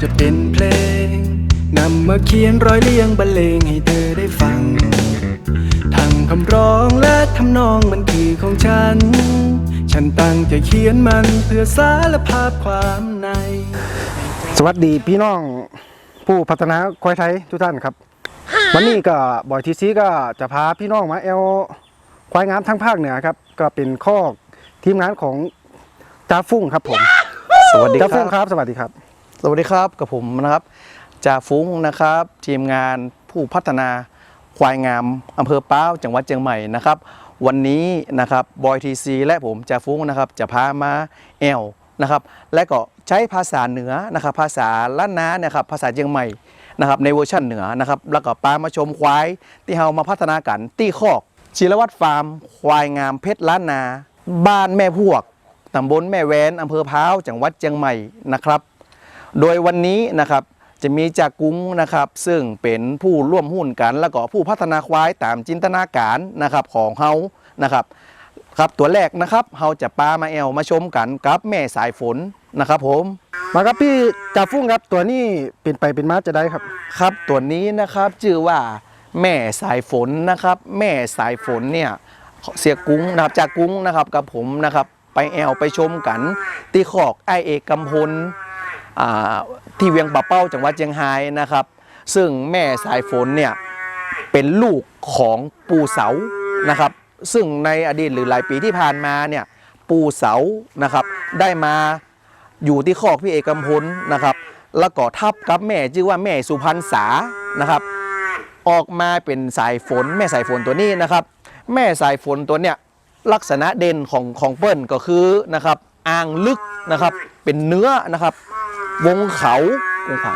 จะเป็นเพลงนำมาเขียนร้อยเรียงบรรเลงให้เธอได้ฟัง ทั้งคำร้องและทำนองมันคือของฉัน ฉันตั้งใจเขียนมันเพื่อสารภาพความใน สวัสดีพี่น้องผู้พัฒนาควายไทยทุกท่านครับ วันนี้ก็บอยทีซีก็จะพาพี่น้องมาเอลควายงามทั้งภาคเหนือครับ ก็เป็นข้อกทีมงานของจ้าฟุ้งครับผม สวัสดีคจ้าฟุ้งรับครับ สวัสดีครับ สวัสดีครับกับผมนะครับจ่าฟุ้งนะครับ ทีมงานผู้พัฒนาควายงามอำเภอป้าวจังหวัดเชียงใหม่นะครับ วันนี้นะครับบอยทีซีและผมจ่าฟุ้งนะครับจะพามาแอลนะครับและก็ใช้ภาษาเหนือนะครับภาษาล้านนานะครับภาษาเชียงใหม่นะครับในเวอร์ชันเหนือนะครับแล้วก็ปามาชมควายที่เรามาพัฒนากันตีคอกชิรวัตรฟาร์ม ควายงามเพชรล้านนา บ้านแม่พวกตำบลแม่แวนอำเภอพ้าวจังหวัดเชียงใหม่นะครับ โดยวันนี้นะครับจะมีจากกุ้งนะครับ ซึ่งเป็นผู้ร่วมหุ้นกัน แล้วก็ผู้พัฒนาควายตามจินตนาการนะครับของเฮานะครับครับตัวแรกนะครับเฮาจะปามาแอลมาชมกันกับแม่สายฝนนะครับผมมาครับพี่จ้าฟุ้งครับตัวนี้เป็นไปเป็นมาจะได้ครับครับตัวนี้นะครับชื่อว่าแม่สายฝนนะครับ แม่สายฝนเนี่ยเสียกุ้งนะครับจากกุ้งนะครับกับผมนะครับ ไปแอลไปชมกันตีขอกไอเอกกำพลอ่า ที่เวียงป่าเป้าจังหวัดเชียงรายนะครับ ซึ่งแม่สายฝนเนี่ยเป็นลูกของปู่เสานะครับ ซึ่งในอดีตหรือหลายปีที่ผ่านมาเนี่ยปู่เสานะครับได้มาอยู่ที่คอกพี่เอกกำพลนะครับ แล้วก็ทับกับแม่ชื่อว่าแม่สุพรรณษานะครับ ออกมาเป็นสายฝน แม่สายฝนตัวนี้นะครับ แม่สายฝนตัวเนี้ยลักษณะเด่นของของเปิ้ลก็คือนะครับอ่างลึกนะครับเป็นเนื้อนะครับ วงเขาวงเขา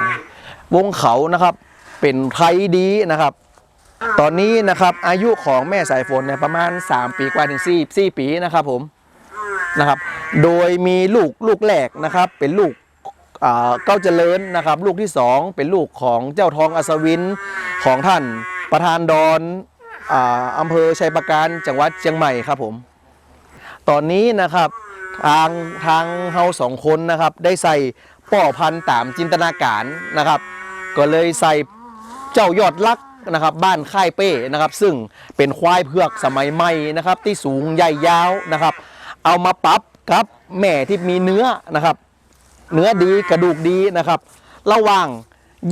วงเขานะครับ เป็นไทยดีนะครับ ตอนนี้นะครับอายุของแม่สายฝนเนี่ยประมาณ 3 ปีกว่าถึง4 4ปีนะครับผมนะครับ โดยมีลูกลูกแรกนะครับ เป็นลูกอ่าเก้าเจริญนะครับ ลูกที่ 2 เป็นลูกของเจ้าทองอัศวินของท่านประธานดอนอ่าอำเภอชัยประการจังหวัดเชียงใหม่ครับผม ตอนนี้นะครับทางทางเฮาสองคนนะครับได้ใส่ ป่อพันธุ์ตามจินตนาการนะครับ ก็เลยใส่เจ้ายอดลักนะครับบ้านค่ายเป้นะครับ ซึ่งเป็นควายเผือกสมัยใหม่นะครับ ที่สูงใหญ่ยาวนะครับ เอามาปรับกับแม่ที่มีเนื้อนะครับ เนื้อดีกระดูกดีนะครับ ระหว่าง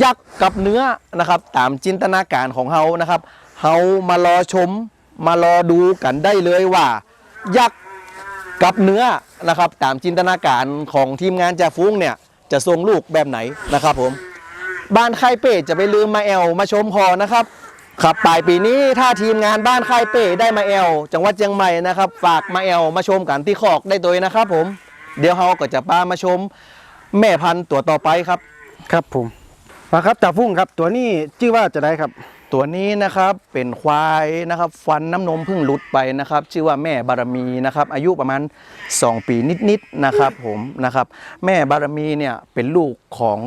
ยักษ์กับเนื้อนะครับ ตามจินตนาการของเฮานะครับเฮามารอชมมารอดูกันได้เลยว่า ยักษ์กับเนื้อนะครับ ตามจินตนาการของทีมงานจ่าฟุ้งเนี่ย จะทรงลูกแบบไหนนะครับผมบ้านค่ายเป้จะไปลืมมาแอลมาชมพอนะครับครับปลายปีนี้ถ้าทีมงานบ้านค่ายเป้ได้มาแอลจังหวัดเชียงใหม่นะครับ ฝากมาแอลมาชมกันที่คอกได้ตัวนะครับผมเดี๋ยวเราก็จะปามาชม แม่พันธุ์ตัวต่อไปครับ ครับผมมาครับจ่าฟุ้งครับตัวนี้ชื่อว่าจะได้ครับ ตัวนี้นะครับเป็นควายนะครับฟันน้ำนมเพิ่งหลุดไปนะครับ ชื่อว่าแม่บารมีนะครับอายุประมาณ 2 ปีนิดๆนะครับผมนะครับแม่บารมีเนี่ยเป็นลูกของ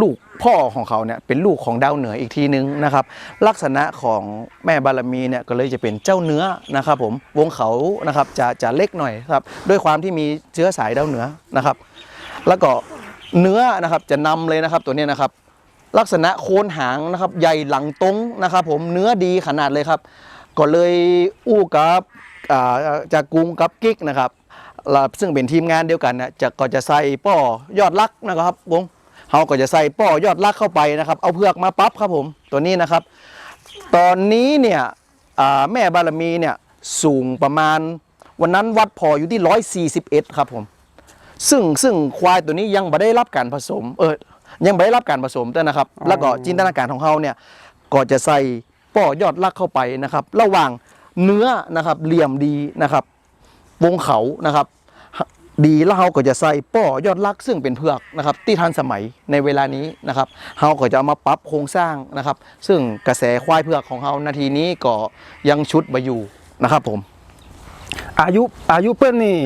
ลูกพ่อของเขาเนี่ยเป็นลูกของดาวเหนืออีกทีนึงนะครับ ลักษณะของแม่บารมีเนี่ยก็เลยจะเป็นเจ้าเนื้อนะครับ ผมวงเขานะครับจะจะเล็กหน่อยครับด้วยความที่มีเชื้อสายดาวเหนือนะครับ แล้วก็เนื้อนะครับจะนำเลยนะครับตัวนี้นะครับ ลักษณะโคนหางนะครับใหญ่หลังตรงนะครับ ผมเนื้อดีขนาดเลยครับ ก็เลยอู้กับจากกรุงกับกิ๊กนะครับซึ่งเป็นทีมงานเดียวกันนะจะก็จะใส่ป้อยอดรักนะครับวงเขาก็จะใส่ป้อยอดรักเข้าไปนะครับ เอาเพือกมาปั๊บครับผมตัวนี้นะครับ ตอนนี้เนี่ยแม่บารมีเนี่ยสูงประมาณวันนั้นวัดพออยู่ที่ 141 ครับผม ซึ่งซึ่งควายตัวนี้ยังไม่ได้รับการผสมเออ ยังไม่ได้รับการผสมแต่นะครับ แล้วก็จินตนาการของเขาเนี่ยก็จะใส่ป้อยอดลักเข้าไปนะครับ ระหว่างเนื้อนะครับเหลี่ยมดีนะครับ วงเขานะครับ ดีแล้วเขาก็จะใส่ป้อยอดลักซึ่งเป็นเผือกนะครับ ที่ทันสมัยในเวลานี้นะครับเขาก็จะเอามาปรับโครงสร้างนะครับ ซึ่งกระแสควายเผือกของเขานาทีนี้ก็ยังชุดมาอยู่นะครับผม อายุอายุเปิ้ลนี่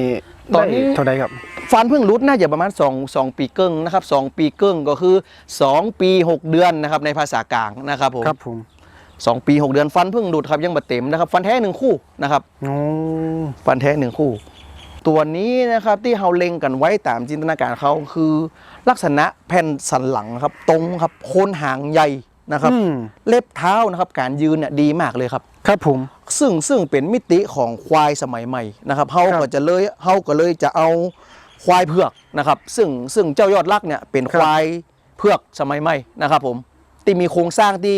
ตอนนี้ได้เท่าใดครับ ฟันเพิ่งรุดน่าจะประมาณ2 2ปีเกิ้งนะครับ2ปีเกิ้งก็คือ 2 ปี 6 เดือนนะครับในภาษากลางนะครับผมครับผมสองปี6เดือนฟันเพิ่งรุดครับยังบัดเต็มนะครับ ฟันแท้หนึ่งคู่นะครับโอ้ฟันแท้หนึ่งคู่ ตัวนี้นะครับที่เราเล็งกันไว้ตามจินตนาการเขาคือ ลักษณะแผ่นสันหลังครับ ตรงครับโคนหางใหญ่นะครับอืมเล็บเท้านะครับ การยืนเนี่ยดีมากเลยครับ ครับผมซึ่งซึ่งเป็นมิติของควายสมัยใหม่นะครับเฮาครับก็จะเลยเฮาก็เลยจะเอา ควายเผือกนะครับ ซึ่งซึ่งเจ้ายอดรักเนี่ยเป็นครับควายเผือกสมัยใหม่นะครับ ผมที่มีโครงสร้างที่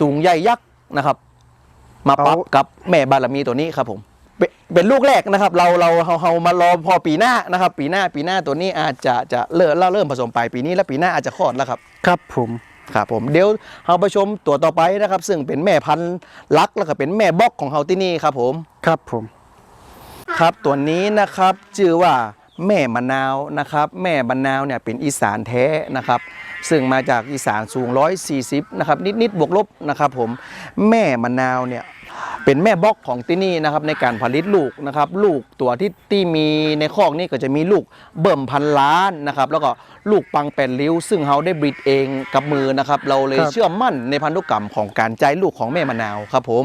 สูงใหญ่ยักษ์นะครับ มาปรับกับแม่บารมีตัวนี้ครับผมเป็นเป็นลูกแรกนะครับ เราเราเฮาเฮามารอพอปีหน้านะครับ ปีหน้าปีหน้าตัวนี้อาจจะจะเริ่มเริ่มผสมปลายปีนี้และปีหน้าอาจจะคลอดแล้วครับ ครับผมครับผมเดี๋ยวเราไปชมตัวต่อไปนะครับ ซึ่งเป็นแม่พันธุ์ลักแล้วก็เป็นแม่บล็อกของเราที่นี่ครับผมครับผม ครับตัวนี้นะครับชื่อว่า แม่มะนาวนะครับ แม่มะนาวเนี่ยเป็นอีสานแท้นะครับ ซึ่งมาจากอีสานสูง 140 นะครับ นิดๆบวกลบนะครับผมแม่มะนาวเนี่ยเป็นแม่บล็อกของที่นี่นะครับในการผลิตลูกนะครับ ลูกตัวที่ที่มีในคอกนี่ก็จะมีลูกเบิ่มพันล้านนะครับ แล้วก็ลูกปังแปดริ้ว ซึ่งเขาได้บริดเองกับมือนะครับ เราเลยครับเชื่อมั่นในพันธุกรรมของการใจลูกของแม่มะนาวครับผม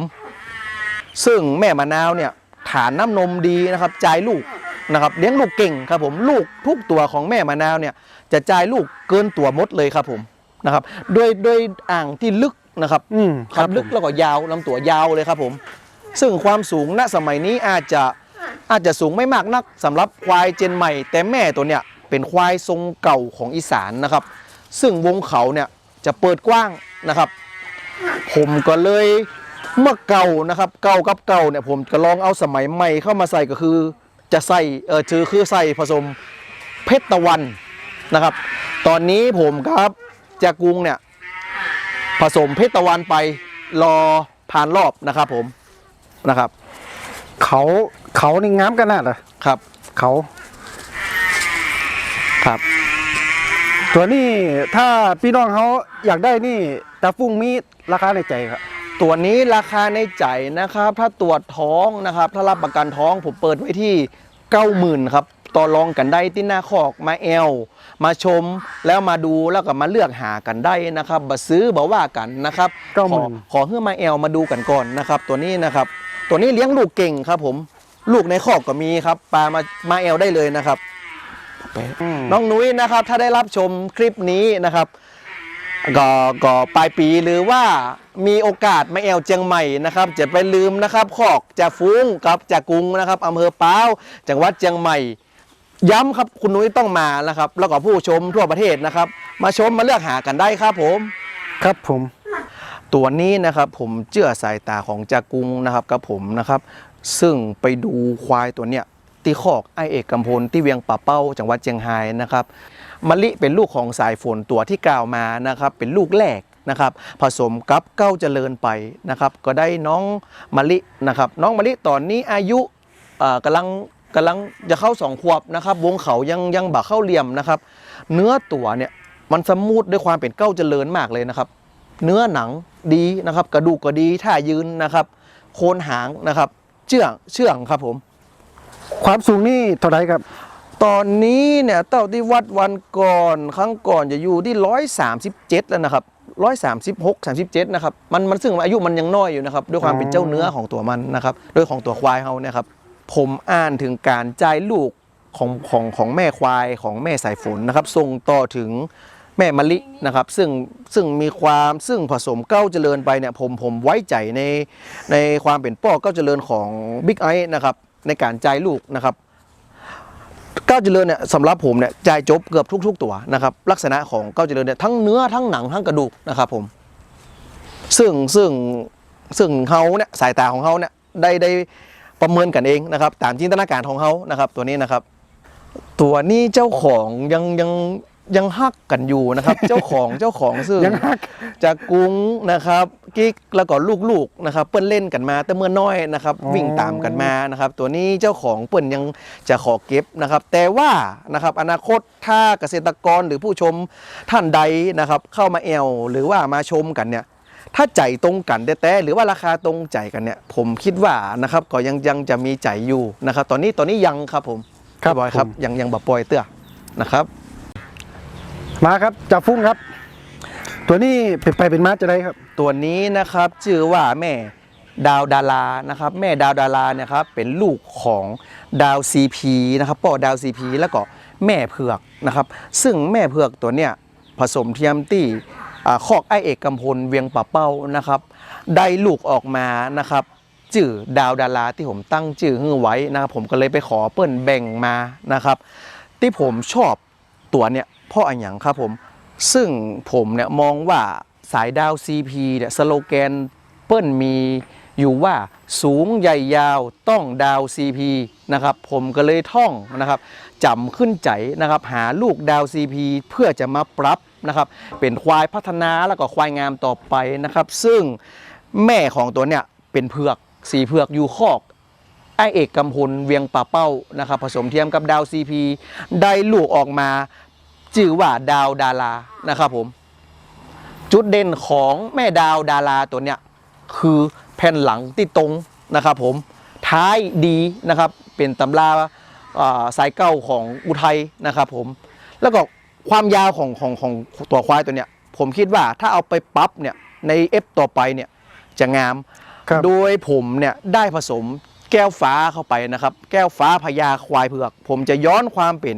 ซึ่งแม่มะนาวเนี่ยฐานน้ำนมดีนะครับจ่ายลูก นะครับเลี้ยงลูกเก่งครับผมลูกทุกตัวของแม่มะนาวเนี่ยจะจ่ายลูกเกินตัวมดเลยครับผมนะครับด้วยด้วยอ่างที่ลึกนะครับอืมครับลึกแล้วก็ยาวลำตัวยาวเลยครับผม ซึ่งความสูงณสมัยนี้อาจจะอาจจะสูงไม่มากนักสำหรับควายเจนใหม่ แต่แม่ตัวเนี้ยเป็นควายทรงเก่าของอีสานนะครับ ซึ่งวงเขาเนี่ยจะเปิดกว้างนะครับ ผมก็เลยเมื่อเก่านะครับ เก่ากับเก่าเนี่ยผมก็ลองเอาสมัยใหม่เข้ามาใส่ก็คือ จะใส่เออคือคือใส่ผสมเพชรตะวันนะครับ ตอนนี้ผมครับจากกรุงเนี่ยผสมเพชรตะวันไปรอผ่านรอบนะครับผมนะครับเขาเขานี่งามกันนะเหรอครับเขาครับ ตัวนี้ถ้าพี่น้องเขาอยากได้นี่ตาฟุ้งมีราคาในใจครับ ตัวนี้ราคาในใจนะครับ ถ้าตรวจท้องนะครับ ถ้ารับประกันท้องผมเปิดไว้ที่ 90,000ครับต่อรองกันได้ที่หน้าคอกมาแอล มาชมแล้วมาดูแล้วก็มาเลือกหากันได้นะครับบ่ซื้อบ่ว่ากันนะครับเก้าหขมื่อนขอเพื่อมาแอลมาดูกันก่อนนะครับ ตัวนี้นะครับ ตัวนี้เลี้ยงลูกเก่งครับผม ลูกในคอกก็มีครับปลามามาแอลได้เลยนะครับมน้องนุ้ยนะครับ ถ้าได้รับชมคลิปนี้นะครับก็ก็ปลายปีหรือว่า มีโอกาสมาแอวเจียงใหม่นะครับจะไปลืมนะครับขอกจะฟุ้งกับจะกรุงนะครับอำเภอป้าวจังหวัดเจียงใหม่ ย้ำครับคุณนุ้ยต้องมานะครับ แล้วก็ผู้ชมทั่วประเทศนะครับ มาชมมาเลือกหากันได้ครับผมครับผมตัวนี้นะครับผมเชื่อสายตาของจากุงนะครับกับผมนะครับ ซึ่งไปดูควายตัวเนี้ยที่คอกไอเอกกำพลที่เวียงป่าเป้าจังหวัดเชียงรายนะครับมะลิเป็นลูกของสายฝนตัวที่กล่าวมานะครับ เป็นลูกแรก นะครับผสมกับเก้าเจริญไปนะครับก็ได้น้องมะลินะครับน้องมะลิตอนนี้อายุเอ่อกำลังกำลังจะเข้าสองขวบนะครับวงเขายังยังบ่เข้าเหลี่ยมนะครับ เนื้อตัวเนี่ยมันสมูทด้วยความเป็นเก้าเจริญมากเลยนะครับ เนื้อหนังดีนะครับ กระดูกก็ดีท่ายืนนะครับ โคนหางนะครับ เชื่องเชื่องครับผม ความสูงนี่เท่าไหรครับ ตอนนี้เนี่ยเต้าที่วัดวันก่อนครั้งก่อนจะอยู่ที่ร้อยสามสิบเจ็ดแล้วนะครับ ร้อยสามสิบหกสามสิบเจ็ดนะครับมันมันซึ่งอายุมันยังน้อยอยู่นะครับด้วยความเป็นเจ้าเนื้อของตัวมันนะครับโดยของตัวควายเขาเนี่ยครับผมอ่านถึงการจ่ายลูกของของของแม่ควายของแม่สายฝนนะครับส่งต่อถึงแม่มะลินะครับ ซึ่งซึ่งมีความซึ่งผสมเก้าเจริญไปเนี่ยผมผมไว้ใจในในความเป็นป้อเก้าเจริญของบิ๊กไอนะครับในการจ่ายลูกนะครับ ก้าวเจริญเนี่ยสำหรับผมเนี่ยจ่ายจบเกือบทุก ๆ ตัวนะครับลักษณะของก้าวเจริญเนี่ยทั้งเนื้อทั้งหนังทั้งกระดูกนะครับผมซึ่งซึ่งซึ่งเขาเนี่ยสายตาของเขาเนี่ยได้ได้ประเมินกันเองนะครับตามจินตนาการของเขานะครับตัวนี้นะครับ ตัวนี้เจ้าของยังยัง ยังฮักกันอยู่นะครับ เจ้าของเจ้าของซึ่งยังฮัก จากกรุ้งนะครับกิ๊กแล้วก็ลูกๆนะครับ เปิ้นเล่นกันมา แต่เมื่อน้อยนะครับ อ๋อ วิ่งตามกันมานะครับ ตัวนี้เจ้าของเปิ้นยังจะขอเก็บนะครับ แต่ว่านะครับอนาคตถ้าเกษตรกรหรือผู้ชมท่านใดนะครับ เข้ามาแอลหรือว่ามาชมกันเนี่ย ถ้าใจตรงกันแต่แต่ หรือว่าราคาตรงใจกันเนี่ย ผมคิดว่านะครับก็ยังยังจะมีใจอยู่นะครับ ตอนนี้ตอนนี้ยังครับผมครับพี่บอยครับผม ยังยังแบบปล่อยเตื้อนะครับ มาครับจ่าฟุ้งครับ ตัวนี้เป็นไปเป็นมาจะได้ครับ ตัวนี้นะครับชื่อว่าแม่ดาวดารานะครับแม่ดาวดาราเนี่ยครับเป็นลูกของดาว CP นะครับพ่อดาว CP แล้วก็แม่เผือกนะครับ ซึ่งแม่เผือกตัวเนี้ยผสมเทียมที่อ่าคอกไอเอกกำพลเวียงป่าเป้านะครับ ได้ลูกออกมานะครับจื่อดาวดาราที่ผมตั้งจื่อฮื้อไว้นะครับผมก็เลยไปขอเปิ้นแบ่งมานะครับ ที่ผมชอบ ตัวเนี่ยเพ่ออันหยังครับผม ซึ่งผมเนี่ยมองว่าสายดาว CP เนี่ยสโลแกนเปิ้นมีอยู่ว่าสูงใหญ่ยาวต้องดาว CP นะครับผมก็เลยท่องนะครับจำขึ้นใจนะครับหาลูกดาว CP เพื่อจะมาปรับนะครับเป็นควายพัฒนาแล้วก็ควายงามต่อไปนะครับ ซึ่งแม่ของตัวเนี่ยเป็นเผือกสีเผือกอยู่คอก ไอเอกกำพลเวียงป่าเป้านะครับผสมเทียมกับดาวซีพีได้ลูกออกมาชื่อว่าดาวดารานะครับผมจุดเด่นของแม่ดาวดาราตัวเนี้ยคือแผ่นหลังที่ตรงนะครับผมท้ายดีนะครับเป็นตำราอ่าสายเก้าของอุทัยนะครับผมแล้วก็ความยาวของของของตัวควายตัวเนี้ยผมคิดว่าถ้าเอาไปปรับเนี่ยในเอฟต่อไปเนี่ยจะงามครับโดยผมเนี่ยได้ผสม แก้วฟ้าเข้าไปนะครับ แก้วฟ้าพญาควายเผือก ผมจะย้อนความเป็น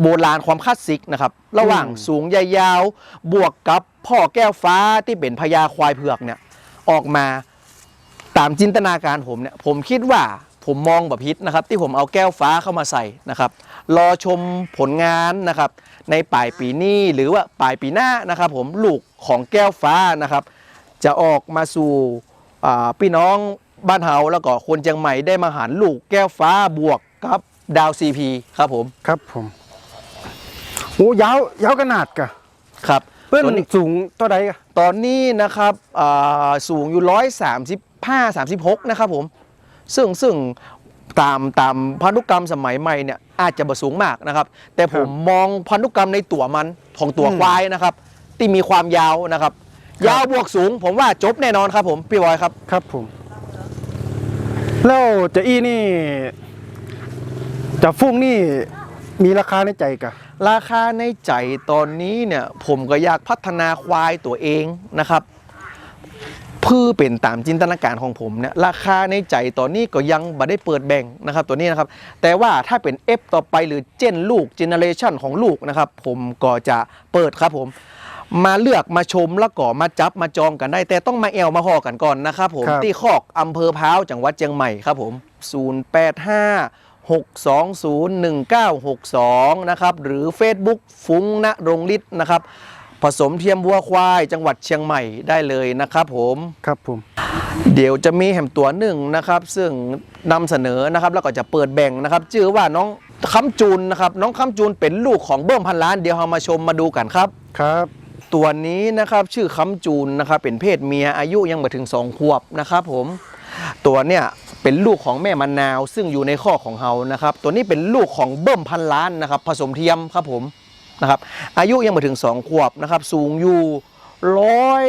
โบราณความคลาสสิกนะครับ ระหว่างสูงใหญ่ยาวบวกกับพ่อแก้วฟ้าที่เป็นพญาควายเผือกเนี่ยออกมาตามจินตนาการผมเนี่ยผมคิดว่าผมมองแบบพิษนะครับ ที่ผมเอาแก้วฟ้าเข้ามาใส่นะครับ รอชมผลงานนะครับ ในปลายปีนี้หรือว่าปลายปีหน้านะครับ ผมลูกของแก้วฟ้านะครับ จะออกมาสู่พี่น้อง บ้านเฮาแล้วก็คนเชียงใหม่ได้มาหันลูกแก้วฟ้าบวกกับดาวซีพีครับผมครับผมโอ้ยาวยาวขนาดกะครับเปิ้นตัวนี้สูงเท่าใดกะตอนนี้นะครับอ่าสูงอยู่ร้อยสามสิบห้าสามสิบหกนะครับผม ซึ่งซึ่งตามตามพันธุกรรมสมัยใหม่เนี่ยอาจจะบ่สูงมากนะครับ แต่ผมมองพันธุกรรมในตัวมันของตัวควายนะครับ ที่มีความยาวนะครับ ยาวบวกสูง ผมว่าจบแน่นอนครับผมพี่บอยครับครับผม แล้วเจะอี้นี่จะฟุ้งนี่มีราคาในใจกะ ราคาในใจตอนนี้เนี่ยผมก็อยากพัฒนาควายตัวเองนะครับเพื่อเป็นตามจินตนาการของผมเนี่ยราคาในใจตอนนี้ก็ยังบ่ได้เปิดแบ่งนะครับตัวนี้นะครับ แต่ว่าถ้าเป็น F ต่อไปหรือเจนลูกเจเนเรชันของลูกนะครับ ผมก็จะเปิดครับผม มาเลือกมาชมแล้วก็มาจับมาจองกันได้ แต่ต้องมาแอลมาหอกันก่อนนะครับผมครับ ที่คอกอำเภอพร้าวจังหวัดเชียงใหม่ครับผม 085 6201962 นะครับหรือ Facebook ฟุ้งณรงฤทธิ์นะครับ ผสมเทียมวัวควายจังหวัดเชียงใหม่ได้เลยนะครับผม ครับผม เดี๋ยวจะมีแหมตัวหนึ่งนะครับ ซึ่งนำเสนอนะครับแล้วก็จะเปิดแบ่งนะครับชื่อว่าน้องคำจูนนะครับ น้องคำจูนเป็นลูกของเบิ้มพันล้านเดี๋ยวเรามาชมมาดูกันครับ ครับ ตัวนี้นะครับชื่อคำจูนนะครับเป็นเพศเมียอายุยังไม่ถึง2ขวบนะครับผมตัวเนี่ยเป็นลูกของแม่มะนาว ซึ่งอยู่ในข้อของเฮานะครับ ตัวนี้เป็นลูกของเบิ้มพันล้านนะครับ ผสมเทียมครับผมนะครับ อายุยังไม่ถึง 2 ขวบนะครับ สูงอยู่ร้อย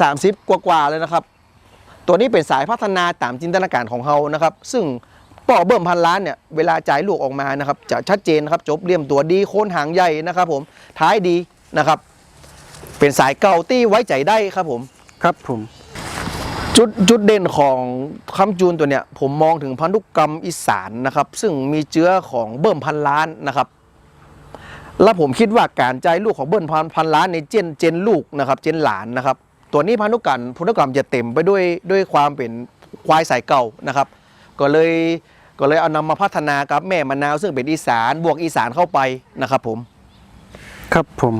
สามสิบกว่าๆเลยนะครับ ตัวนี้เป็นสายพัฒนาตามจินตนาการของเฮานะครับ ซึ่งป่อเบิ่มพันล้านเนี่ยเวลาจ่ายลูกออกมานะครับ จะชัดเจนนะครับ จบเลี่ยมตัวดีโคนหางใหญ่นะครับ ผมท้ายดีนะครับ เป็นสายเก่าที่ไว้ใจได้ครับผมครับผม จุดจุดเด่นของคำจูนตัวเนี้ยผมมองถึงพันธุกรรมอีสานนะครับ ซึ่งมีเชื้อของเบิ่มพันล้านนะครับ และผมคิดว่าการจ่ายลูกของเบิ่มพันพันล้านในเจนเจนลูกนะครับ เจนหลานนะครับ ตัวนี้พันธุกรรมพันธุกรรมจะเต็มไปด้วยด้วยความเป็นควายสายเก่านะครับ ก็เลยก็เลยเอานำมาพัฒนากับแม่มะนาวซึ่งเป็นอีสานบวกอีสานเข้าไปนะครับผม ครับผม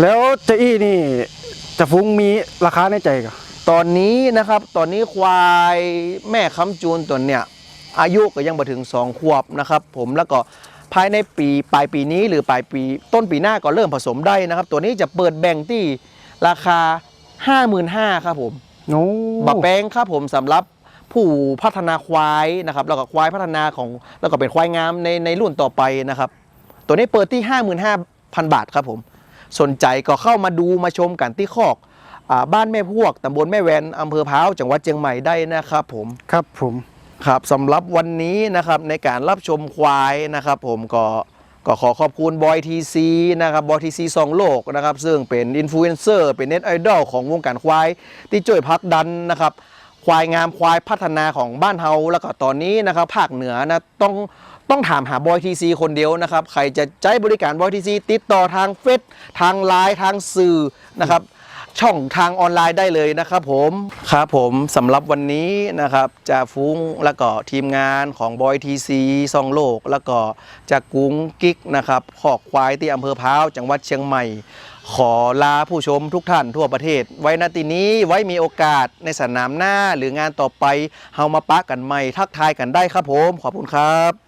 แล้วเจะอี้นี่จะฟุ้งมีราคาในใจกะตอนนี้นะครับตอนนี้ควายแม่ค้ำจูนตัวเนี่ยอายุก็ยังมาถึง 2 ขวบนะครับ ผมแล้วก็ภายในปีปลายปีนี้หรือปลายปีต้นปีหน้าก็เริ่มผสมได้นะครับ ตัวนี้จะเปิดแบ่งที่ราคา 55,000ครับผมโอ้บักแปงครับผมสำหรับผู้พัฒนาควายนะครับแล้วก็ควายพัฒนาของแล้วก็เป็นควายงามในในรุ่นต่อไปนะครับ ตัวนี้เปิดที่ 55,000 บาทครับผม สนใจก็เข้ามาดูมาชมกันที่คอกอาบ้านแม่พวกตำบลแม่แวนอำเภอพร้าวจังหวัดเชียงใหม่ได้นะครับผมครับผมครับสำหรับวันนี้นะครับในการรับชมควายนะครับ ผมก็ก็ขอขอบคุณบอยทีซีนะครับบอยทีซีสองโลกนะครับ ซึ่งเป็นอินฟลูเอนเซอร์เป็นเน็ตไอดอลของวงการควาย ที่ช่วยพักดันนะครับ ควายงามควายพัฒนาของบ้านเฮาแล้วก็ตอนนี้นะครับ ภาคเหนือนะต้อง ต้องถามหาบอยทีซีคนเดียวนะครับ ใครจะใช้บริการบอยทีซีติดต่อทางเฟซทางไลน์ทางสื่อนะครับ ช่องทางออนไลน์ได้เลยนะครับผม ครับผมสำหรับวันนี้นะครับจะฟุ้งแล้วก็ทีมงานของบอยทีซีซองโลก แล้วก็จากกุ้งกิ๊กนะครับขอกควายที่อำเภอพร้าวจังหวัดเชียงใหม่ ขอลาผู้ชมทุกท่านทั่วประเทศ ไว้นาทีนี้ไว้มีโอกาสในสนามหน้าหรืองานต่อไปเฮามาปะกันใหม่ทักทายกันได้ครับผม ขอบคุณครับ